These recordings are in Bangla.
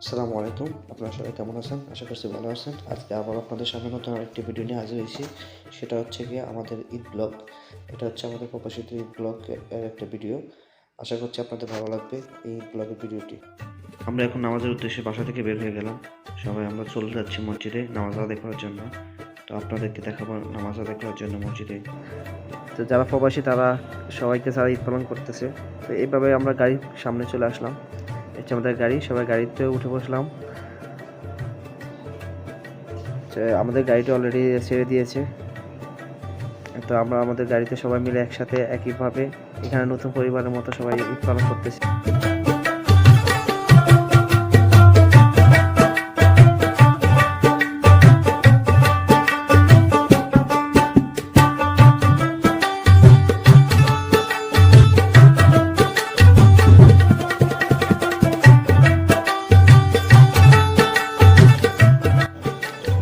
আসসালামু আলাইকুম আপনারা সবাই কেমন আছেন? আশা করছি ভালো আছেন। আজকে আবার আপনাদের সামনে নতুন আরেকটি ভিডিও নিয়ে হাজির হয়েছি। সেটা হচ্ছে গিয়ে আমাদের ঈদ ব্লগ এটা হচ্ছে আমাদের প্রকাশিত ঈদ ব্লগ এর একটা ভিডিও আশা করছি আপনাদের ভালো লাগবে এই ঈদ ব্লগের ভিডিওটি আমরা এখন নামাজের উদ্দেশ্যে বাসা থেকে বের হয়ে গেলাম। সবাই আমরা চলে যাচ্ছি মসজিদে নামাজ আদায় করার জন্য। তো আপনাদেরকে দেখাবো নামাজ আদায় করার জন্য মসজিদে। তো যারা প্রবাসী, তারা সবাইকে সারা ঈদ পালন করতেছে। তো এইভাবে আমরা গাড়ির সামনে চলে আসলাম। হচ্ছে আমাদের গাড়ি, সবাই গাড়িতে উঠে বসলাম। আমাদের গাড়িটা অলরেডি ছেড়ে দিয়েছে। তো আমরা আমাদের গাড়িতে সবাই মিলে একসাথে একইভাবে এখানে নতুন পরিবারের মতো সবাই ঈদ পালন করতেছি।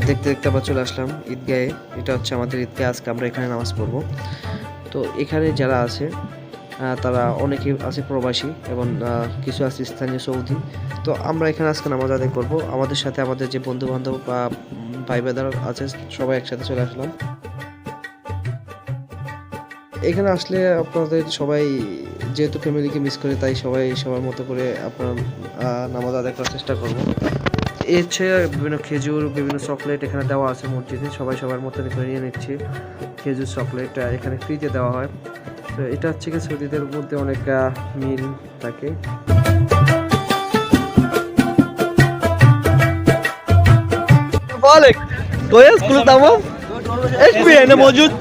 দেখতে দেখতে আমরা চলে আসলাম ঈদগাহে। এটা হচ্ছে আমাদের ঈদগাহ, আজকে আমরা এখানে নামাজ পড়ব। তো এখানে যারা আছে তারা অনেকে আছে প্রবাসী এবং কিছু আছে স্থানীয় সৌদি। তো আমরা এখানে আজকে নামাজ আদায় করব। আমাদের সাথে আমাদের যে বন্ধু বান্ধব বা ভাই বেদার আছে, সবাই একসাথে চলে আসলাম। এখানে আসলে আপনাদের সবাই যেহেতু ফ্যামিলিকে মিস করে, তাই সবাই সবার মতো করে আপনার নামাজ আদায় করার চেষ্টা করব। এর চেয়ে বিভিন্ন খেজুর বিভিন্ন চকলেট এখানে দেওয়া আছে মসজিদে সবাই সবার মতো করে নিয়ে নিচ্ছে খেজুর চকলেট আহ, এখানে ফ্রিতে দেওয়া হয় তো এটা হচ্ছে কি সৌদিদের মধ্যে অনেক আহ, মিল থাকে بالك كويس كله تمام ايش في هنا موجود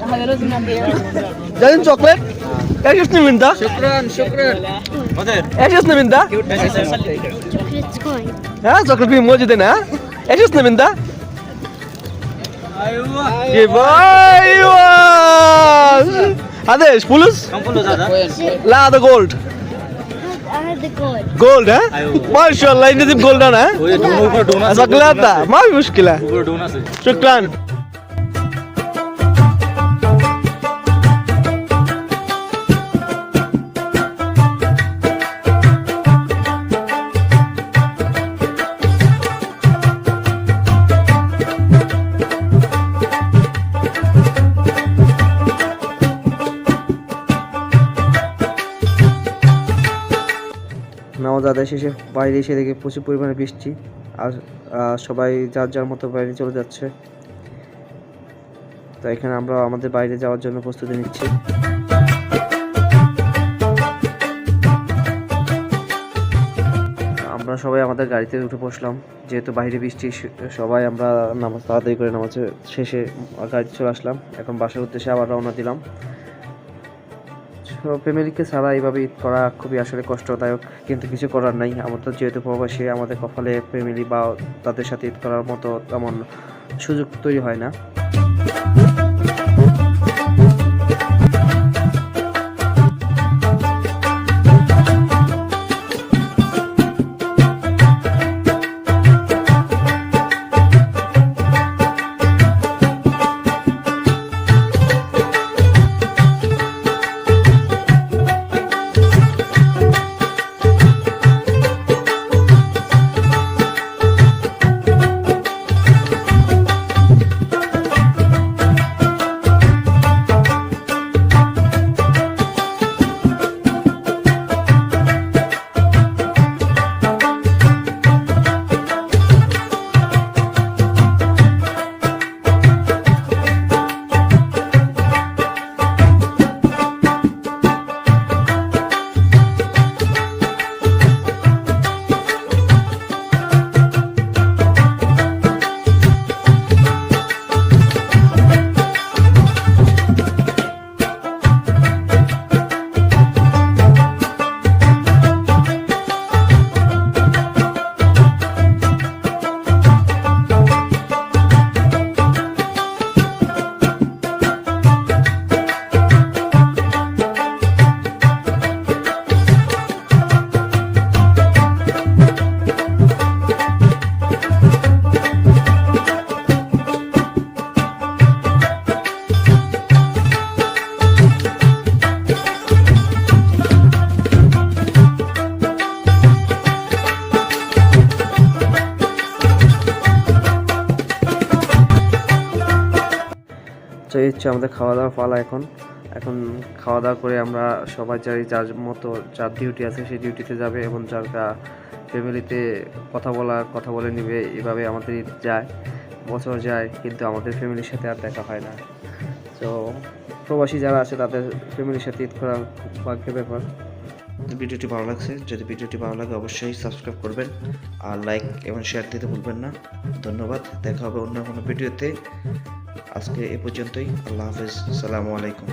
جايين شوكليت ايش اسمه من ده شكرا شكرا ايش اسمه من ده Chocolate coin. ها شوكليت فيه موجود هنا ها ايش اسمه من ده ايوه كيف ايوه هذا ايش فلوس كم فلوس هذا؟ لا هذا جولد I had the gold. جولد ها ما شاء الله انت تجيب جولد انا وهي دون اوفر دون شوكولاتة ما في مشكله اوفر دون আছে شكرا নামাজ আদায় শেষে বাইরে এসে দেখে প্রচুর পরিমাণে বৃষ্টি আর সবাই যার যার মতো বাইরে চলে যাচ্ছে। তো এখানে আমরা আমাদের বাইরে যাওয়ার জন্য প্রস্তুতি নিচ্ছি। আমরা সবাই আমাদের গাড়িতে উঠে বসলাম। যেহেতু বাইরে বৃষ্টি সবাই আমরা নামাজ তাড়াতাড়ি করে নামাজের শেষে গাড়ি চলে আসলাম। এখন বাসার উদ্দেশ্যে আবার রওনা দিলাম। ফ্যামিলিকে ছাড়া এইভাবে ঈদ করা খুবই আসলে কষ্টদায়ক। কিন্তু কিছু করার নাই। আমাদের যেহেতু প্রবাসী, আমাদের কপালে ফ্যামিলি বা তাদের সাথে ঈদ করার মতো তেমন সুযোগ তৈরি হয় না। এই হচ্ছে আমাদের খাওয়া দাওয়া পালা এখন। এখন খাওয়া দাওয়া করে আমরা সবাই যাই, যার মতো যার ডিউটি আছে সেই ডিউটিতে যাবে এবং যার ফ্যামিলিতে কথা বলা, কথা বলে নিবে, এভাবে আমাদের ঈদ যায়, বছর যায়, কিন্তু আমাদের ফ্যামিলির সাথে আর দেখা হয় না। তো প্রবাসী যারা আছে তাদের ফ্যামিলির সাথে ঈদ করা খুব ভাগ্যের ব্যাপার। ভিডিওটি ভালো লাগছে, যদি ভিডিওটি ভালো লাগে অবশ্যই সাবস্ক্রাইব করবেন আর লাইক এবং শেয়ার দিতে ভুলবেন না। ধন্যবাদ, দেখা হবে অন্য কোনো ভিডিওতে। আজকে এ পর্যন্তই, আল্লাহ হাফেজ আসসালামু আলাইকুম।